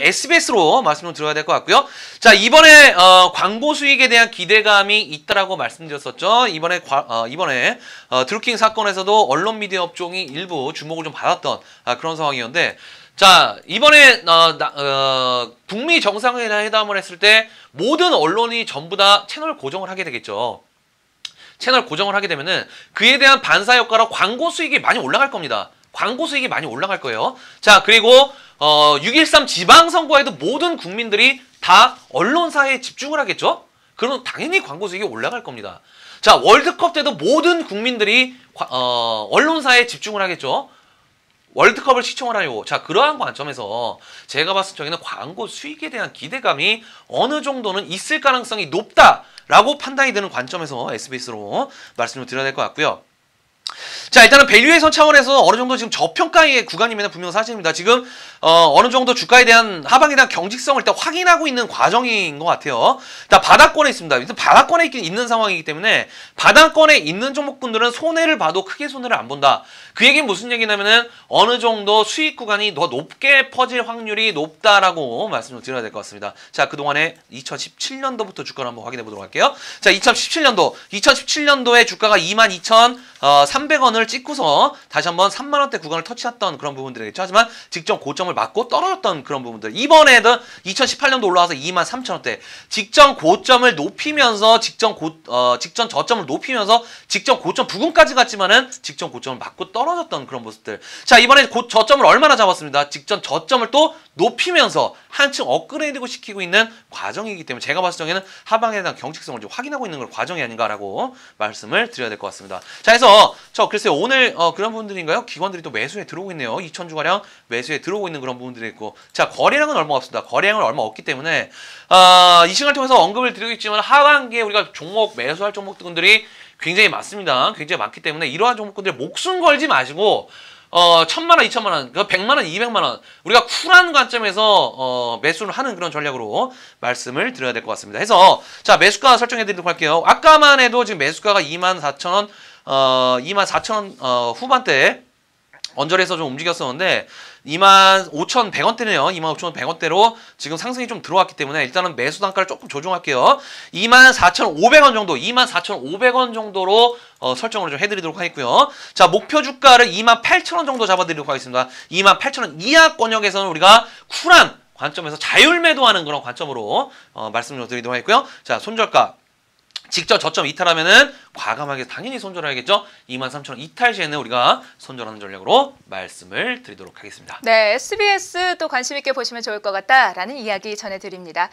SBS로 말씀 좀 들어야 될 것 같고요. 자 이번에 어, 광고 수익에 대한 기대감이 있다라고 말씀드렸었죠. 이번에 과- 어, 이번에 어, 드루킹 사건에서도 언론 미디어 업종이 일부 주목을 좀 받았던 아, 그런 상황이었는데 자 이번에 어, 나- 어, 북미 정상회담을 했을 때 모든 언론이 전부 다 채널 고정을 하게 되겠죠. 채널 고정을 하게 되면은 그에 대한 반사 효과로 광고 수익이 많이 올라갈 겁니다. 광고 수익이 많이 올라갈 거예요. 자, 그리고 어, 6.13 지방선거에도 모든 국민들이 다 언론사에 집중을 하겠죠? 그러면 당연히 광고 수익이 올라갈 겁니다. 자, 월드컵 때도 모든 국민들이 과- 어, 언론사에 집중을 하겠죠? 월드컵을 시청을 하려고. 자, 그러한 관점에서 제가 봤을 적에는 광고 수익에 대한 기대감이 어느 정도는 있을 가능성이 높다라고 판단이 되는 관점에서 SBS로 말씀을 드려야 될 것 같고요. 자 일단은 밸류에이션 차원에서 어느 정도 지금 저평가의 구간이면 분명 사실입니다. 지금 어, 느 정도 주가에 대한 하방에 대한 경직성을 일단 확인하고 있는 과정인 것 같아요. 일단 바닥권에 있습니다. 일단 바닥권에 있긴 있는 상황이기 때문에 바닥권에 있는 종목군들은 손해를 봐도 크게 손해를 안 본다. 그 얘기는 무슨 얘기냐면은 어느 정도 수익 구간이 더 높게 퍼질 확률이 높다라고 말씀을 드려야 될 것 같습니다. 자 그동안에 2017년도부터 주가를 한번 확인해 보도록 할게요. 자 2017년도 2017년도에 주가가 22,300원을 찍고서 다시 한번 3만 원대 구간을 터치했던 그런 부분들이겠죠. 하지만 직전 고점을 맞고 떨어졌던 그런 부분들. 이번에도 2018년도 올라와서 23,000원대 직전 고점을 높이면서 직전 고 어, 직전 저점을 높이면서 직전 고점 부근까지 갔지만은 직전 고점을 맞고 떨어졌던 그런 모습들. 자 이번에 고 저점을 얼마나 잡았습니다. 직전 저점을 또 높이면서 한층 업그레이드 시키고 있는 과정이기 때문에 제가 봤을 적에는 하방에 대한 경직성을 좀 확인하고 있는 걸 과정이 아닌가라고 말씀을 드려야 될 것 같습니다. 자, 해서 저 글쎄요 오늘 어, 그런 분들인가요? 기관들이 또 매수에 들어오고 있네요. 2천 주가량 매수에 들어오고 있는 그런 부분들이 있고, 자 거래량은 얼마 없습니다. 거래량은 얼마 없기 때문에 어, 이 시간을 통해서 언급을 드리고 있지만 하반기에 우리가 종목 매수할 종목들이 굉장히 많습니다. 굉장히 많기 때문에 이러한 종목들 목숨 걸지 마시고. 어, 천만 원, 이천만 원, 그 백만 원, 이백만 원. 우리가 쿨한 관점에서 어, 매수를 하는 그런 전략으로 말씀을 드려야 될 것 같습니다. 해서 자 매수가 설정해 드리도록 할게요. 아까만 해도 지금 매수가가 2만 4천 원, 어, 2만 4천 원 어, 후반대 언저리에서 좀 움직였었는데 2만 5천 100원대네요. 2만 5천 100원대로 지금 상승이 좀 들어왔기 때문에 일단은 매수 단가를 조금 조정할게요. 2만 4천 500원 정도, 2만 4천 500원 정도로 어, 설정을 좀 해드리도록 하겠고요. 자 목표 주가를 2만 8천 원 정도 잡아드리도록 하겠습니다. 2만 8천 원 이하 권역에서는 우리가 쿨한 관점에서 자율 매도하는 그런 관점으로 어, 말씀을 드리도록 하겠고요. 자 손절가 직접 저점 이탈하면은 과감하게 당연히 손절해야겠죠. 23,000원 이탈 시에는 우리가 손절하는 전략으로 말씀을 드리도록 하겠습니다. 네, SBS 또 관심 있게 보시면 좋을 것 같다라는 이야기 전해드립니다.